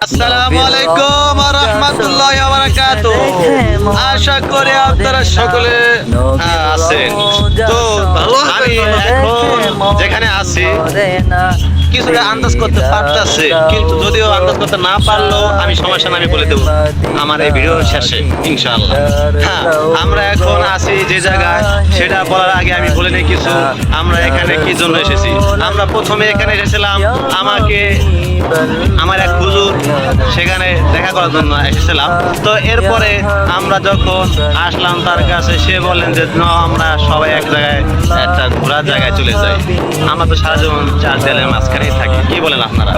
আসসালামু আলাইকুম ওয়া রাহমাতুল্লাহি ওয়া বারাকাতুহু আশা করি আপনারা সকলে হ্যাঁ, আছেন। তো আমি এখন যেখানে আছি কিছুটা আন্দাজ করতে পারতেছে কিন্তু যদিও আন্দাজ করতে না পারলেও আমি সমস্যা আমি বলে দেবো। আমার এই ভিডিও শেষে ইনশাআল্লাহ। হ্যাঁ আমরা এখন আছি যে জায়গায় সেটা বলার আগে আমি বলে নেই কিছু। আমরা এখানে কি জন্য এসেছি? আমরা প্রথমে এখানে এসেছিলাম আমাকে আমার এক হুজুর সেখানে দেখা করার জন্য এসেছিলাম। তো এরপরে আমরা যখন আসলাম তার কাছে সে বললেন যে ন আমরা সবাই এক জায়গায় একটা ঘোরার জায়গায় চলে যাই। আমরা তো সারা জীবন চার দেয়ালের মাঝখানেই থাকি। কি বলেন আপনারা?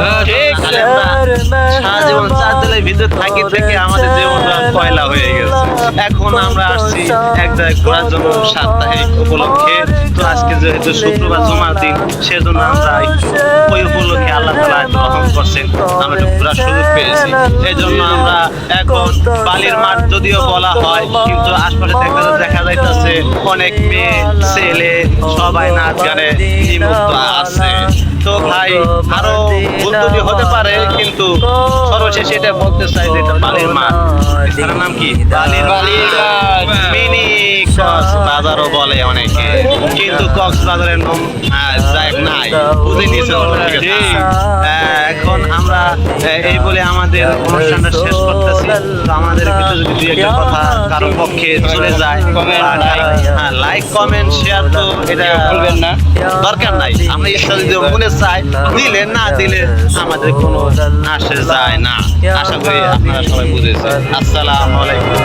সারা জীবন চার দেয়ালের ভিতরে থাকি থেকে আমাদের জীবনটা পয়লা হয়ে গেছে এখন আমরা আসছি এক জায়গায় ঘোরার জন্য সাপ্তাহিক উপলক্ষে। তো আজকে যেহেতু শুক্রবার জমার দিন, সেজন্য আমরা ওই উপলক্ষে আল্লাহ তালা গ্রহণ করছেন। আমরা একটু ঘোরার সুযোগ পেয়েছি। এই জন্য আমরা এখন বালির মাঠ যদিও বলা হয়, কিন্তু আশপাশে দেখা দেখা যাইতেছে অনেক মেয়ে, ছেলে, সবাই নাচ গানে নিমুক্ত আছে। তো ভাই, আরও ত্রুটি হতে পারে কিন্তু সর্বশেষে এটা বলতে চাই যে এটা বালির মাঠ এটার নাম কি? বালির বালির মিনি কক্সবাজারও বলে অনেকে। কিন্তু কক্সবাজারের নাম নাই। বুঝে? আহ, এখন আমরা এই বলে আমাদের অনুষ্ঠানটা শেষ করতেছি। আমাদের ভিতরে যদি দুই একটা কথা কারও পক্ষে চলে যায় লাইক কমেন্ট শেয়ার তো এটা বলবেন না দরকার নাই। আমরা ইচ্ছা যদি মনে চাই, দিলে না দিলে আমাদের কোনো আসে যায় না। আশা করি আপনারা সবাই বুঝেছেন। আসসালামু আলাইকুম